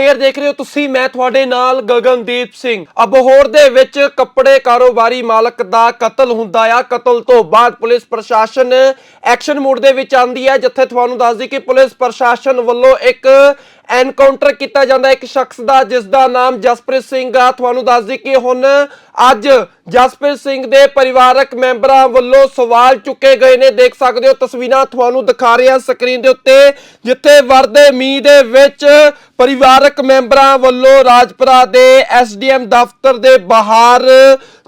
Air ਦੇਖ ਰਹੇ ਹੋ ਤੁਸੀਂ, ਮੈਂ ਤੁਹਾਡੇ ਨਾਲ ਗਗਨਦੀਪ ਸਿੰਘ। ਅਬਹੋਰ ਦੇ ਵਿੱਚ ਕੱਪੜੇ ਕਾਰੋਬਾਰੀ ਮਾਲਕ ਦਾ ਕਤਲ ਹੁੰਦਾ ਆ। ਕਤਲ ਤੋਂ ਬਾਅਦ ਪੁਲਿਸ ਪ੍ਰਸ਼ਾਸਨ ਐਕਸ਼ਨ ਮੋਡ ਦੇ ਵਿੱਚ ਆਂਦੀ ਹੈ, ਜਿੱਥੇ ਤੁਹਾਨੂੰ ਦੱਸਦੀ ਕਿ ਪੁਲਿਸ ਪ੍ਰਸ਼ਾਸਨ ਵੱਲੋਂ ਇੱਕ ਐਨਕਾਊਂਟਰ ਕੀਤਾ ਜਾਂਦਾ ਇੱਕ ਸ਼ਖਸ ਦਾ, ਜਿਸ ਦਾ ਨਾਮ ਜਸਪ੍ਰੀਤ ਸਿੰਘ ਆ। ਤੁਹਾਨੂੰ ਦੱਸ ਦਈ ਕਿ ਹੁਣ ਅੱਜ ਜਸਪ੍ਰੀਤ ਸਿੰਘ ਦੇ ਪਰਿਵਾਰਕ ਮੈਂਬਰਾਂ ਵੱਲੋਂ ਸਵਾਲ ਚੁੱਕੇ ਗਏ ਨੇ। ਦੇਖ ਸਕਦੇ ਹੋ, ਤਸਵੀਰਾਂ ਤੁਹਾਨੂੰ ਦਿਖਾ ਰਿਹਾ ਸਕਰੀਨ ਦੇ ਉੱਤੇ, ਜਿੱਥੇ ਵਰਦੇ ਮੀਂਹ ਦੇ ਵਿੱਚ ਪਰਿਵਾਰਕ ਮੈਂਬਰਾਂ ਵੱਲੋਂ ਰਾਜਪੁਰਾ ਦੇ ਐਸਡੀਐਮ ਦਫ਼ਤਰ ਦੇ ਬਾਹਰ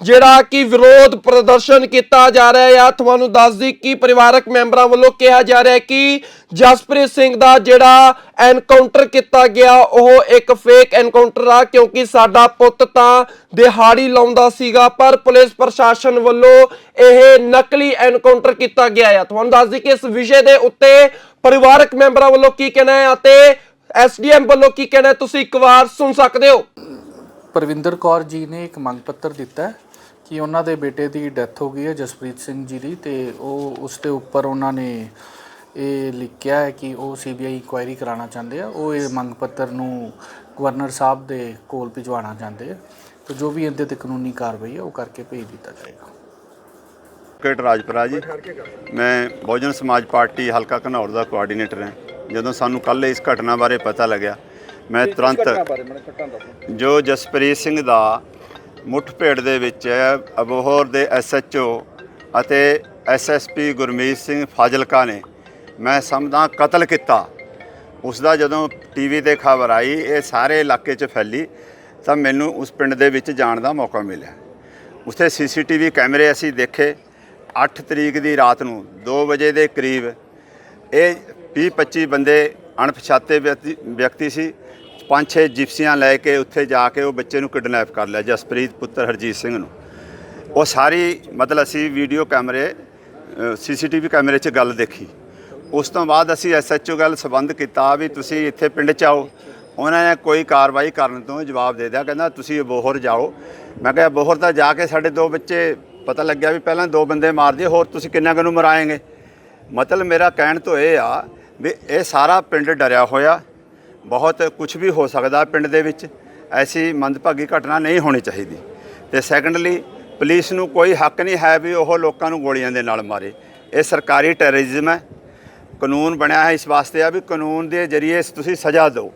ਜਿਹੜਾ ਕਿ ਵਿਰੋਧ ਪ੍ਰਦਰਸ਼ਨ ਕੀਤਾ ਜਾ ਰਿਹਾ ਹੈ ਤੁਹਾਨੂੰ ਦੱਸ ਦਈ ਕਿ ਪਰਿਵਾਰਕ ਮੈਂਬਰਾਂ ਵੱਲੋਂ ਕਿਹਾ ਜਾ ਰਿਹਾ ਹੈ ਕਿ ਜਸਪ੍ਰੀਤ ਸਿੰਘ ਦਾ ਜਿਹੜਾ ਐਨਕਾਊਂਟਰ ਕੀਤਾ ਗਿਆ, ਉਹ ਇੱਕ ਫੇਕ ਐਨਕਾਊਂਟਰ ਆ, ਕਿਉਂਕਿ ਸਾਡਾ ਪੁੱਤ ਤਾਂ ਦਿਹਾੜੀ ਲਾਉਂਦਾ ਸੀਗਾ, ਪਰ ਪੁਲਿਸ ਪ੍ਰਸ਼ਾਸਨ ਵੱਲੋਂ ਇਹ ਨਕਲੀ ਐਨਕਾਊਂਟਰ ਕੀਤਾ ਗਿਆ ਹੈ ਤੁਹਾਨੂੰ ਦੱਸ ਦਈ ਕਿ ਇਸ ਵਿਸ਼ੇ ਦੇ ਉੱਤੇ ਪਰਿਵਾਰਕ ਮੈਂਬਰਾਂ ਵੱਲੋਂ ਕੀ ਕਹਿਣਾ ਹੈ ਅਤੇ ਐਸਡੀਐਮ ਵੱਲੋਂ ਕੀ ਕਹਿਣਾ ਤੁਸੀਂ ਇੱਕ ਵਾਰ ਸੁਣ ਸਕਦੇ ਹੋ। ਪਰਵਿੰਦਰ ਕੌਰ ਜੀ ਨੇ ਇੱਕ ਮੰਗ ਪੱਤਰ ਦਿੱਤਾ ਕਿ ਉਹਨਾਂ ਦੇ ਬੇਟੇ ਦੀ ਡੈਥ ਹੋ ਗਈ ਹੈ, ਜਸਪ੍ਰੀਤ ਸਿੰਘ ਜੀ ਦੀ, ਤੇ ਉਹ ਉਸ ਦੇ ਉੱਪਰ ਉਹਨਾਂ ਨੇ ਇਹ ਲਿਖਿਆ ਹੈ ਕਿ ਉਹ ਸੀਬੀਆਈ ਇਨਕੁਆਇਰੀ ਕਰਾਉਣਾ ਚਾਹੁੰਦੇ ਆ। ਉਹ ਇਹ ਮੰਗ ਪੱਤਰ ਨੂੰ ਗਵਰਨਰ ਸਾਹਿਬ ਦੇ ਕੋਲ ਭਿਜਵਾਉਣਾ ਚਾਹੁੰਦੇ ਆ। ਤੇ ਜੋ ਵੀ ਇਹਦੇ ਤੇ ਕਾਨੂੰਨੀ ਕਾਰਵਾਈ ਹੈ ਉਹ ਕਰਕੇ ਭੇਜ ਦਿੱਤਾ ਜਾਏਗਾ। ਕੇਟ ਰਾਜਪੁਰਾ ਜੀ ਮੈਂ ਬਹੁਜਨ ਸਮਾਜ ਪਾਰਟੀ ਹਲਕਾ ਘਨੌਰ ਦਾ ਕੋਆਰਡੀਨੇਟਰ ਹਾਂ। ਜਦੋਂ ਸਾਨੂੰ ਕੱਲ ਇਸ ਘਟਨਾ ਬਾਰੇ ਪਤਾ ਲੱਗਿਆ ਮੈਂ ਤੁਰੰਤ ਜੋ ਜਸਪ੍ਰੀਤ ਸਿੰਘ ਦਾ ਮੁੱਠਭੇੜ ਦੇ ਵਿੱਚ ਅਬੋਹਰ ਦੇ ਐਸਐਚਓ ਅਤੇ ਐਸਐਸਪੀ ਗੁਰਮੀਤ ਸਿੰਘ ਫਾਜ਼ਿਲਕਾ ਨੇ ਮੈਂ ਸਮਝਦਾ ਕਤਲ ਕੀਤਾ। ਉਸ ਦਾ ਜਦੋਂ ਟੀਵੀ ਤੇ ਖਬਰ ਆਈ, ਇਹ ਸਾਰੇ ਇਲਾਕੇ 'ਚ ਫੈਲੀ, ਤਾਂ ਮੈਨੂੰ ਉਸ ਪਿੰਡ ਦੇ ਵਿੱਚ ਜਾਣ ਦਾ ਮੌਕਾ ਮਿਲਿਆ। ਉੱਥੇ ਸੀਸੀਟੀਵੀ ਕੈਮਰੇ ਅਸੀਂ ਦੇਖੇ। 8 ਤਰੀਕ ਦੀ ਰਾਤ ਨੂੰ 2 ਵਜੇ ਦੇ ਕਰੀਬ, ਇਹ 20 25 ਬੰਦੇ ਅਣਪਛਾਤੇ ਵਿਅਕਤੀ ਵਿਅਕਤੀ ਸੀ। ਪੰਜ ਛੇ ਜਿਪਸੀਆਂ ਲੈ ਕੇ ਉੱਥੇ ਜਾ ਕੇ ਉਹ ਬੱਚੇ ਨੂੰ ਕਿਡਨੈਪ ਕਰ ਲਿਆ, ਜਸਪ੍ਰੀਤ ਪੁੱਤਰ ਹਰਜੀਤ ਸਿੰਘ ਨੂੰ। ਉਹ ਸਾਰੀ, ਮਤਲਬ ਅਸੀਂ ਵੀਡੀਓ ਕੈਮਰੇ ਸੀਸੀਟੀਵੀ ਕੈਮਰੇ 'ਚ ਗੱਲ ਦੇਖੀ। ਉਸ ਤੋਂ ਬਾਅਦ ਅਸੀਂ ਐਸਐਚਓ ਗੱਲ ਸਬੰਧ ਕੀਤਾ ਵੀ ਤੁਸੀਂ ਇੱਥੇ ਪਿੰਡ 'ਚ ਆਓ। ਉਹਨਾਂ ਨੇ ਕੋਈ ਕਾਰਵਾਈ ਕਰਨ ਤੋਂ ਜਵਾਬ ਦੇ ਦਿਆ ਕਹਿੰਦਾ, ਤੁਸੀਂ ਬੋਹਰ ਜਾਓ। ਮੈਂ ਕਿਹਾ, ਬੋਹਰ ਤਾਂ ਜਾ ਕੇ ਸਾਡੇ ਦੋ ਬੱਚੇ ਪਤਾ ਲੱਗਿਆ ਵੀ ਪਹਿਲਾਂ ਦੋ ਬੰਦੇ ਮਾਰ ਦਿਏ ਹੋਰ ਤੁਸੀਂ ਕਿੰਨਾ ਕੁ ਨੂੰ ਮਰਾਏਗੇ? ਮਤਲਬ ਮੇਰਾ ਕਹਿਣ ਤੋਂ ਇਹ ਆ ਵੀ ਇਹ ਸਾਰਾ ਪਿੰਡ ਡਰਿਆ ਹੋਇਆ। ਬਹੁਤ ਕੁਝ ਵੀ ਹੋ ਸਕਦਾ ਪਿੰਡ ਦੇ ਵਿੱਚ। ਐਸੀ ਮੰਦਭਾਗੀ ਘਟਨਾ ਨਹੀਂ ਹੋਣੀ ਚਾਹੀਦੀ। ਤੇ ਸੈਕੰਡਲੀ ਪੁਲਿਸ ਨੂੰ ਕੋਈ ਹੱਕ ਨਹੀਂ ਹੈ ਵੀ ਉਹ ਲੋਕਾਂ ਨੂੰ ਗੋਲੀਆਂ ਦੇ ਨਾਲ ਮਾਰੇ। ਇਹ ਸਰਕਾਰੀ ਟੈਰਰਿਜ਼ਮ ਹੈ। ਕਾਨੂੰਨ ਬਣਿਆ ਹੈ ਇਸ ਵਾਸਤੇ ਆ ਵੀ ਕਾਨੂੰਨ ਦੇ ਜ਼ਰੀਏ ਤੁਸੀਂ ਸਜ਼ਾ ਦਿਓ।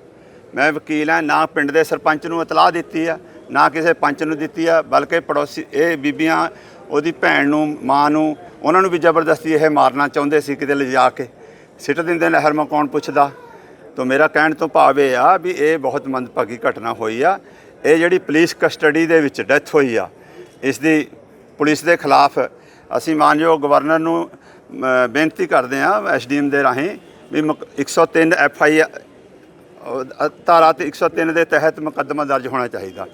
ਮੈਂ ਵਕੀਲ ਹਾਂ, ਨਾ ਪਿੰਡ ਦੇ ਸਰਪੰਚ ਨੂੰ ਇਤਲਾਹ ਦਿੱਤੀ ਆ, ਨਾ ਕਿਸੇ ਪੰਚ ਨੂੰ ਦਿੱਤੀ ਆ, ਬਲਕਿ ਪੜੋਸੀ, ਇਹ ਬੀਬੀਆਂ, ਉਹਦੀ ਭੈਣ ਨੂੰ, ਮਾਂ ਨੂੰ, ਉਹਨਾਂ ਨੂੰ ਵੀ ਜ਼ਬਰਦਸਤੀ ਇਹ ਮਾਰਨਾ ਚਾਹੁੰਦੇ ਸੀ ਕਿਤੇ ਲਿਜਾ ਕੇ। ਸਿੱਟ ਦਿੰਦੇ ਨਹਿਰ ਮਾ ਕੌਣ ਪੁੱਛਦਾ। ਤਾਂ ਮੇਰਾ ਕਹਿਣ ਤੋਂ ਭਾਵ ਇਹ ਆ ਵੀ ਇਹ ਬਹੁਤ ਮੰਦਭਾਗੀ ਘਟਨਾ ਹੋਈ ਆ। ਇਹ ਜਿਹੜੀ ਪੁਲਿਸ ਕਸਟਡੀ ਦੇ ਵਿੱਚ ਡੈਥ ਹੋਈ ਆ, ਇਸ ਦੀ ਪੁਲਿਸ ਦੇ ਖਿਲਾਫ ਅਸੀਂ ਮਾਨਯੋਗ ਗਵਰਨਰ ਨੂੰ ਬੇਨਤੀ ਕਰਦੇ ਹਾਂ ਐਸਡੀਐਮ ਦੇ ਰਾਹੀਂ ਵੀ ਮੁਕ- 103 ਐਫ ਆਈ ਧਾਰਾ ਤੇ 103 ਦੇ ਤਹਿਤ ਮੁਕੱਦਮਾ ਦਰਜ ਹੋਣਾ ਚਾਹੀਦਾ।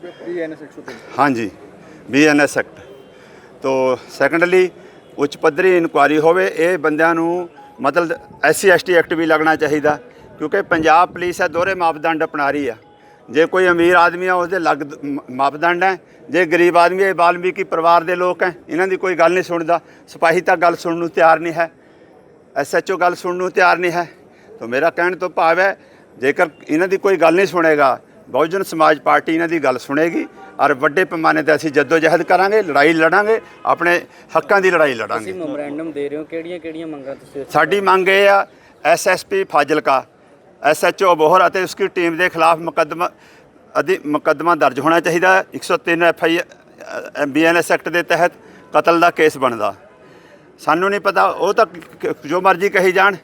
ਹਾਂਜੀ ਬੀਐਨਐਸ ਐਕਟ। ਤੋ ਸੈਕੰਡਲੀ ਉੱਚ ਪੱਧਰੀ ਇਨਕੁਆਰੀ ਹੋਵੇ ਇਹ ਬੰਦਿਆਂ ਨੂੰ ਮਤਲਬ ਐਸਸੀ ਐਸਟੀ ਐਕਟ ਵੀ ਲੱਗਣਾ ਚਾਹੀਦਾ ਕਿਉਂਕਿ ਪੰਜਾਬ ਪੁਲਿਸ ਹੈ ਦੋਹਰੇ ਮਾਪਦੰਡ ਅਪਣਾ ਰਹੀ ਆ। ਜੇ ਕੋਈ ਅਮੀਰ ਆਦਮੀ ਆ ਉਸਦੇ ਲੱਗ ਮਾਪਦੰਡ ਹੈ। ਜੇ ਗਰੀਬ ਆਦਮੀ ਹੈ ਬਾਲਮੀਕੀ ਪਰਿਵਾਰ ਦੇ ਲੋਕ ਹੈ ਇਹਨਾਂ ਦੀ ਕੋਈ ਗੱਲ ਨਹੀਂ ਸੁਣਦਾ। ਸਿਪਾਹੀ ਤਾਂ ਗੱਲ ਸੁਣਨ ਨੂੰ ਤਿਆਰ ਨਹੀਂ ਹੈ। ਐਸਐਚਓ ਗੱਲ ਸੁਣਨ ਨੂੰ ਤਿਆਰ ਨਹੀਂ ਹੈ। ਤਾਂ ਮੇਰਾ ਕਹਿਣ ਤੋਂ ਭਾਵ ਹੈ ਜੇਕਰ ਇਹਨਾਂ ਦੀ ਕੋਈ ਗੱਲ ਨਹੀਂ ਸੁਣੇਗਾ ਬਹੁਜਨ ਸਮਾਜ ਪਾਰਟੀ ਇਹਨਾਂ ਦੀ ਗੱਲ ਸੁਣੇਗੀ ਔਰ ਵੱਡੇ ਪੈਮਾਨੇ ਤੇ ਅਸੀਂ ਜਦੋਜਹਿਦ ਕਰਾਂਗੇ ਲੜਾਈ ਲੜਾਂਗੇ ਆਪਣੇ ਹੱਕਾਂ ਦੀ ਲੜਾਈ ਤੁਸੀਂ ਲੜਾਂਗੇ ਮੈਮੋਰੈਂਡਮ ਦੇ ਰਹੇ ਹੋ ਕਿਹੜੀਆਂ ਕਿਹੜੀਆਂ ਮੰਗਾਂ ਤੁਸੀਂ ਸਾਡੀ ਮੰਗ ਇਹ ਆ ਐਸਐਸਪੀ ਫਾਜ਼ਿਲਕਾ ਐਸਐਚਓ ਬੋਹਰ ਅਤੇ ਉਸकी ਟੀਮ ਦੇ ਖਿਲਾਫ ਮੁਕੱਦਮਾ ਅਧਿ, ਮੁਕੱਦਮਾ ਦਰਜ ਹੋਣਾ ਚਾਹੀਦਾ। ਹੈ। 103 ਐਫਆਈ ਬੀਐਨਐਸ ਐਕਟ ਦੇ ਤਹਿਤ ਕਤਲ ਦਾ ਕੇਸ ਬਣਦਾ। ਸਾਨੂੰ ਨਹੀਂ ਪਤਾ, ਉਹ ਤਾਂ ਜੋ ਮਰਜ਼ੀ ਕਹੀ ਜਾਣ।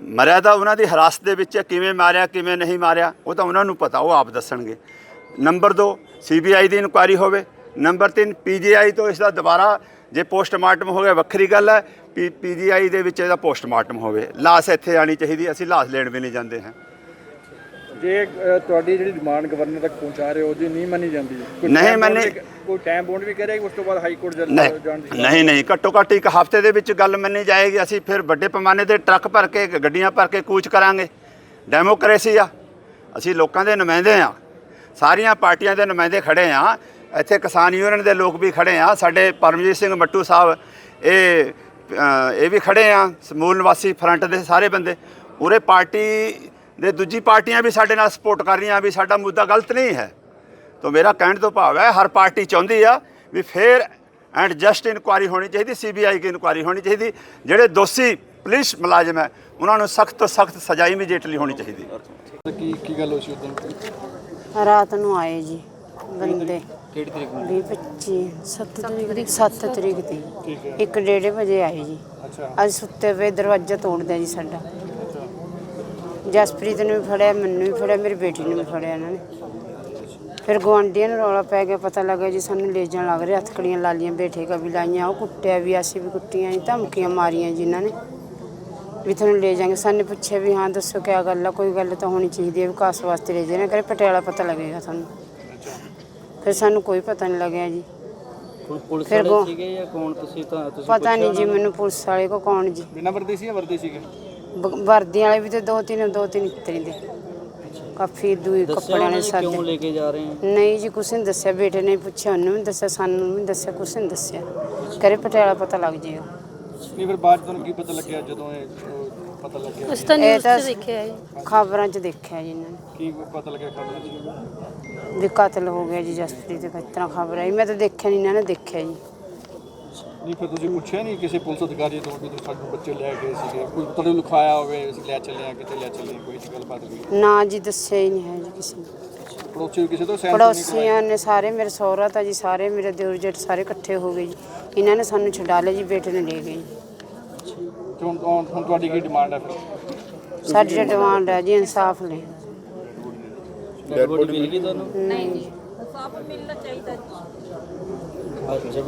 ਮਰਿਆ ਤਾਂ ਉਹਨਾਂ ਦੀ ਹਰਾਸਤ ਦੇ ਵਿੱਚ ਕਿਵੇਂ ਮਾਰਿਆ, ਕਿਵੇਂ ਨਹੀਂ ਮਾਰਿਆ, ਉਹ ਤਾਂ ਉਹਨਾਂ ਨੂੰ ਪਤਾ, ਉਹ ਆਪ ਦੱਸਣਗੇ। ਨੰਬਰ 2 ਸੀਬੀਆਈ ਦੀ ਇਨਕੁਆਇਰੀ ਹੋਵੇ। ਨੰਬਰ 3 ਪੀਜੀਆਈ ਤੋਂ ਇਸ ਦਾ ਦੁਬਾਰਾ ਜੇ ਪੋਸਟਮਾਰਟਮ ਹੋ ਗਿਆ, ਵੱਖਰੀ ਗੱਲ ਹੈ। ਪੀਜੀਆਈ ਦੇ ਵਿੱਚ ਇਹਦਾ ਪੋਸਟਮਾਰਟਮ ਹੋਵੇ। ਲਾਸ਼ ਇੱਥੇ ਆਣੀ ਚਾਹੀਦੀ ਅਸੀਂ ਲਾਸ਼ ਲੈਣ ਵੀ ਨਹੀਂ ਜਾਂਦੇ ਹਾਂ। ਜੇ ਅ, ਤੁਹਾਡੀ ਜਿਹੜੀ ਡਿਮਾਂਡ ਗਵਰਨਰ ਤੱਕ ਪਹੁੰਚਾ ਰਹੇ ਹੋ ਜੇ ਨਹੀਂ ਮੰਨੀ ਜਾਂਦੀ। ਕੋਈ ਨਹੀਂ time ਮੰਨੀ- ਵੀ- ਕੋਈ ਟਾਈਮ ਬੌਂਡ ਵੀ ਕਰੇਗਾ ਉਸ ਤੋਂ ਬਾਅਦ ਹਾਈ ਕੋਰਟ ਨਹੀਂ ਜਾਣ ਦੀ ਨਹੀਂ ਨਹੀਂ ਘੱਟੋ ਘੱਟ ਇੱਕ ਹਫ਼ਤੇ ਦੇ ਵਿੱਚ ਗੱਲ ਮੰਨੀ ਜਾਏਗੀ। ਅਸੀਂ ਫਿਰ ਵੱਡੇ ਪੈਮਾਨੇ ਤੇ ਟਰੱਕ ਭਰ ਕੇ ਗੱਡੀਆਂ ਭਰ ਕੇ ਕੂਚ ਕਰਾਂਗੇ। ਡੈਮੋਕ੍ਰੇਸੀ ਆ। ਅਸੀਂ ਲੋਕਾਂ ਦੇ ਨੁਮਾਇੰਦੇ ਆ ਸਾਰੀਆਂ ਪਾਰਟੀਆਂ ਦੇ ਨੁਮਾਇੰਦੇ ਖੜੇ ਆ ਇੱਥੇ ਕਿਸਾਨ ਯੂਨੀਅਨ ਦੇ ਲੋਕ ਵੀ ਖੜੇ ਆ ਸਾਡੇ ਪਰਮਜੀਤ ਸਿੰਘ ਮੱਟੂ ਸਾਹਿਬ ਇਹ ਇਹ ਵੀ ਖੜੇ ਆ ਸਮੂਲ ਨਿਵਾਸੀ ਫਰੰਟ ਦੇ ਸਾਰੇ ਬੰਦੇ। ਉਰੇ ਪਾਰਟੀ ਦੇ ਦੂਜੀ ਪਾਰਟੀਆਂ ਵੀ ਸਾਡੇ ਨਾਲ ਸਪੋਰਟ ਕਰ ਰਹੀਆਂ ਵੀ ਸਾਡਾ ਮੁੱਦਾ ਗਲਤ ਨਹੀਂ ਹੈ। ਤਾਂ ਮੇਰਾ ਕਹਿਣ ਤੋਂ ਭਾਵ ਹੈ ਹਰ ਪਾਰਟੀ ਚਾਹੁੰਦੀ ਆ ਵੀ ਫੇਰ ਐਂਡ ਜਸਟ ਇਨਕੁਆਰੀ ਹੋਣੀ ਚਾਹੀਦੀ ਸੀਬੀਆਈ ਦੀ ਇਨਕੁਆਰੀ ਹੋਣੀ ਚਾਹੀਦੀ। ਜਿਹੜੇ ਦੋਸ਼ੀ ਪੁਲਿਸ ਮੁਲਾਜ਼ਮ ਹੈ ਉਹਨਾਂ ਨੂੰ ਸਖਤ ਤੋਂ ਸਖਤ ਸਜ਼ਾ ਇਮੀਡੀਏਟਲੀ ਹੋਣੀ ਚਾਹੀਦੀ। ਕੀ ਕੀ ਗੱਲ ਹੋਈ ਸੀ ਉਦੋਂ ਰਾਤ ਨੂੰ ਆਏ ਜੀ ਬੰਦੇ। ਕਿਹੜੀ ਤਰੀਕ ਨੂੰ? 20 25 7 ਤਰੀਕ ਦੀ 7 ਤਰੀਕ ਦੀ। ਠੀਕ ਹੈ। ਇੱਕ ਡੇਢ ਵਜੇ ਆਏ ਜੀ। ਅੱਛਾ। ਅੱਜ ਸੁੱਤੇ ਪਏ ਦਰਵਾਜ਼ਾ ਤੋੜਦੇ ਜੀ ਸਾਡਾ। ਜਸਪ੍ਰੀਤ ਨੂੰ ਵੀ ਫੜਿਆ ਮੈਨੂੰ ਵੀ ਫੜਿਆ ਮੇਰੀ ਬੇਟੀ ਨੂੰ ਵੀ ਫੜਿਆ ਇਹਨਾਂ ਨੇ। ਫਿਰ ਗੁਆਂਢੀਆਂ ਨੂੰ ਰੌਲਾ ਪੈ ਗਿਆ ਪਤਾ ਲੱਗਾ ਜੀ ਸਾਨੂੰ ਲੈ ਜਾਣ ਲੱਗ ਰਹੇ ਹੱਥਕੜੀਆਂ ਲਾਲੀਆਂ ਬੇਟੇ ਕਾ ਵੀ ਲਾਈਆਂ ਉਹ ਕੁੱਟਿਆ ਵੀ ਅਸੀਂ ਵੀ ਕੁੱਟੀਆਂ ਜੀ ਧਮਕੀਆਂ ਮਾਰੀਆਂ ਜੀ ਇਹਨਾਂ ਨੇ। ਵੀ ਤੁਹਾਨੂੰ ਲੈ ਜਾਾਂਗੇ। ਸਾਨੂੰ ਪੁੱਛਿਆ ਵੀ ਹਾਂ ਦੱਸੋ ਕਿਆ ਗੱਲ ਆ ਕੋਈ ਗੱਲ ਤਾਂ ਹੋਣੀ ਚਾਹੀਦੀ ਹੈ ਵਿਕਾਸ ਵਾਸਤੇ ਲੈ ਜਾਣਾ ਕਰੇ ਪਟਿਆਲਾ ਪਤਾ ਲੱਗੇਗਾ ਤੁਹਾਨੂੰ। ਫਿਰ ਸਾਨੂੰ ਕੋਈ ਪਤਾ ਨਹੀਂ ਲੱਗਿਆ ਜੀ। ਪੁਲਿਸ ਫਿਰ ਵਾਲੇ ਗੋ- ਸੀਗੇ ਜਾਂ ਕੌਣ? ਤੁਸੀਂ ਤਾਂ ਤੁਸੀਂ ਪਤਾ ਨਹੀਂ ਜੀ ਮੈਨੂੰ ਪੁਲਿਸ ਵਾਲੇ ਕੋ ਕੌਣ ਜੀ? ਬਿਨਾਂ ਵਰਦੀ ਸੀ ਜਾਂ ਵਰਦੀ ਸੀਗੇ? ਬ- ਵਰਦੀਆਂ ਵਾਲੇ ਵੀ ਤੇ ਦੋ ਤਿੰਨ ਦੋ ਤਿੰਨ ਇਤਰੀ ਦੇ ਕਾਫੀ ਦੂਈ ਦੱਸਿਆ ਕੱਪੜਿਆਂ ਉਹਨਾਂ ਨੇ ਨੇ ਕਿਉਂ ਸਾਡੇ ਲੈ ਕੇ ਜਾ ਰਹੇ ਹੈ? ਨਹੀਂ ਜੀ ਕੁਛ ਨਹੀਂ ਦੱਸਿਆ। ਬੇਟੇ ਨੇ ਪੁੱਛਿਆ ਉਹਨੂੰ ਵੀ ਦੱਸਿਆ ਸਾਨੂੰ ਵੀ ਦੱਸਿਆ ਕੁਛ ਨਹੀਂ ਦੱਸਿਆ। ਕਰੇ ਪਟਿਆਲਾ ਪਤਾ ਲੱਗ ਨਹੀਂ ਫਿਰ ਬਾਅਦ 'ਚ ਤੁਹਾਨੂੰ ਕੀ ਪਤਾ ਲੱਗਿਆ ਜਦੋਂ ਇਹ ਪਤਾ ਲੱਗਿਆ ਉਸ ਤਾਂ ਇਹ ਨਿਊਜ਼ ਤਾਂ 'ਚ ਦੇਖਿਆ ਹੈ ਖਬਰਾਂ 'ਚ ਦੇਖਿਆ ਜੀ ਇਹਨਾਂ ਨੇ। ਕੀ ਪਤਾ ਲੱਗਿਆ ਖਬਰ 'ਚ? ਵੀ ਕਤਲ ਹੋ ਗਿਆ ਜੀ ਜਸਪ੍ਰੀਤ ਦਾ ਇਸ ਤਰ੍ਹਾਂ ਖਬਰ ਆਈ ਮੈਂ ਤਾਂ ਦੇਖਿਆ ਨਹੀਂ ਇਹਨਾਂ ਨੇ ਦੇਖਿਆ ਜੀ। ਨਹੀਂ ਫਿਰ ਤੁਸੀਂ ਪੁੱਛਿਆ ਨਹੀਂ ਕਿਸੇ ਪੁਲਿਸ ਅਧਿਕਾਰੀ ਤੋਂ ਵੀ ਤੁਸੀਂ ਸਾਡੇ ਬੱਚੇ ਲੈ ਗਏ ਸੀਗੇ? ਕੋਈ ਤੁਹਾਨੂੰ ਲਿਖਾਇਆ ਹੋਵੇ ਅਸੀਂ ਲੈ ਚੱਲੇ ਆ ਕਿਤੇ ਲੈ ਚੱਲੇ ਹਾਂ, ਕੋਈ ਇਹਦੀ ਗੱਲਬਾਤ ਹੋਈ। ਨਾ ਜੀ ਦੱਸਿਆ ਹੀ ਨਹੀਂ ਹੈ ਜੀ ਕਿਸੇ ਨੇ। ਪੜੋਸੀ ਕਿਸੇ ਤੋਂ ਸੈਂਸ ਪੜੋਸੀਆਂ ਨੇ ਸਾਰੇ ਮੇਰੇ ਸਹੁਰਾ ਤਾਂ ਜੀ ਸਾਰੇ ਮੇਰੇ ਦਿਓਰ ਜੇਠ ਸਾਰੇ ਇਕੱਠੇ ਹੋ ਗਏ ਜੀ। ਇਹਨਾਂ ਨੇ ਸਾਨੂੰ ਛਡਾ ਲਿਆ ਜੀ ਬੇਟੇ ਨੇ ਲੈ ਗਏ ਜੀ। ਹੁਣ ਹੁਣ ਹੁਣ ਤੁਹਾਡੀ ਕੀ ਡਿਮਾਂਡ ਹੈ ਫਿਰ? ਸਾਡੀ ਤਾਂ ਡਿਮਾਂਡ ਹੈ ਜੀ ਇਨਸਾਫ ਲੈ ਡੈਡ ਬੋਡੀ ਮਿਲ ਗਈ ਤੁਹਾਨੂੰ? ਨਹੀਂ ਜੀ। ਅੱਛਾ